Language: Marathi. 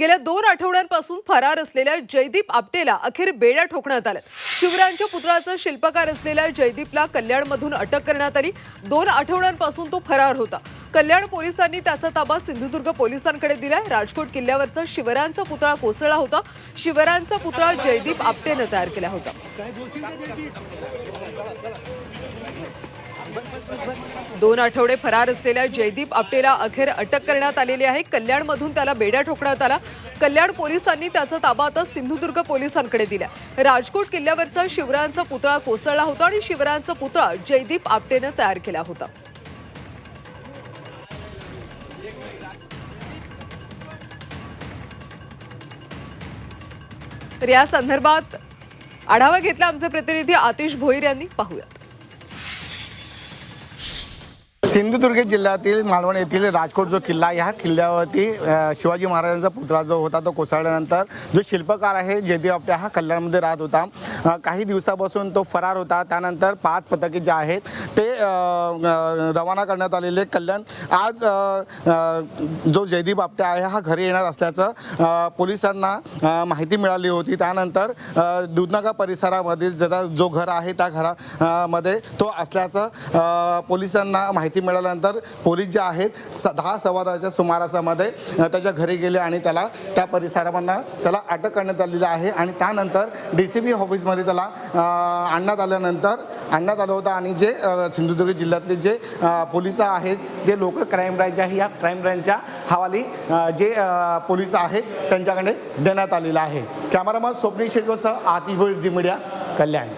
गेल्या दोन आठवड्यांपासून फरार असलेल्या जयदीप आपटेला अखेर बेड्या ठोकण्यात आल्या शिवरायांच्या पुतळाचा शिल्पकार असलेल्या जयदीपला कल्याणमधून अटक करण्यात आली. दोन आठवड्यांपासून तो फरार होता. कल्याण पोलिसांनी त्याचा ताबा सिंधुदुर्ग पोलिसांकडे दिलाय. राजकोट किल्ल्यावरचा शिवरायांचा पुतळा कोसळला होता. शिवरायांचा पुतळा जयदीप आपटेनं तयार केला होता. दोन आठवडे फरार असलेल्या जयदीप आपटेला अखेर अटक करण्यात आलेली आहे. कल्याणमधून त्याला बेड्या ठोकण्यात आला. कल्याण पोलिसांनी त्याचा ताबा आता सिंधुदुर्ग पोलिसांकडे दिला राजकोट किल्ल्यावरचा शिवरायांचा पुतळा कोसळला होता आणि शिवरायांचा पुतळा जयदीप आपटेनं तयार केला होता. तर या संदर्भात आढावा घेतला आमचे प्रतिनिधी आतिश भोईर यांनी. पाहूयात. सिंधुदुर्ग जिल्ह्यातील मालवण येथील राजकोट जो किल्ला आहे, ह्या किल्ल्यावरती शिवाजी महाराजांचा पुतळा जो होता तो कोसळल्यानंतर जो शिल्पकार आहे जयदेव आपटे हा कल्याणमध्ये राहत होता. काही दिवसापासून तो फरार होता. त्यानंतर पाच पथके जे आहेत ते रवाना करण्यात आलेले कल्याण. आज जो जयदीप आपटे आहे हा घरी येणार असल्याचं पोलिसांना माहिती मिळाली होती. त्यानंतर अ, दूधनगर परिसरामधील जरा जो घर आहे त्या घरामध्ये तो असल्याचं पोलिसांना माहिती मिळाल्यानंतर पोलीस जे आहेत स दहा सव्वा दहाच्या सुमारासामध्ये त्याच्या घरी गेले आणि त्याला त्या परिसरामधनं त्याला अटक करण्यात आलेली आहे आणि त्यानंतर डी सी बी ऑफिसमध्ये त्याला आणण्यात आल्यानंतर आणण्यात आलं होतं आणि जे अ, सिंधुदुर्ग जिल्ह्यातले जे पोलीस आहेत जे लोक क्राईम ब्रँच आहे या क्राईम ब्रँचच्या हवाली जे पोलीस आहेत त्यांच्याकडे देण्यात आलेलं आहे. कॅमेरामन स्वप्नील शेटवसह आतिश भोईर जी मीडिया कल्याण.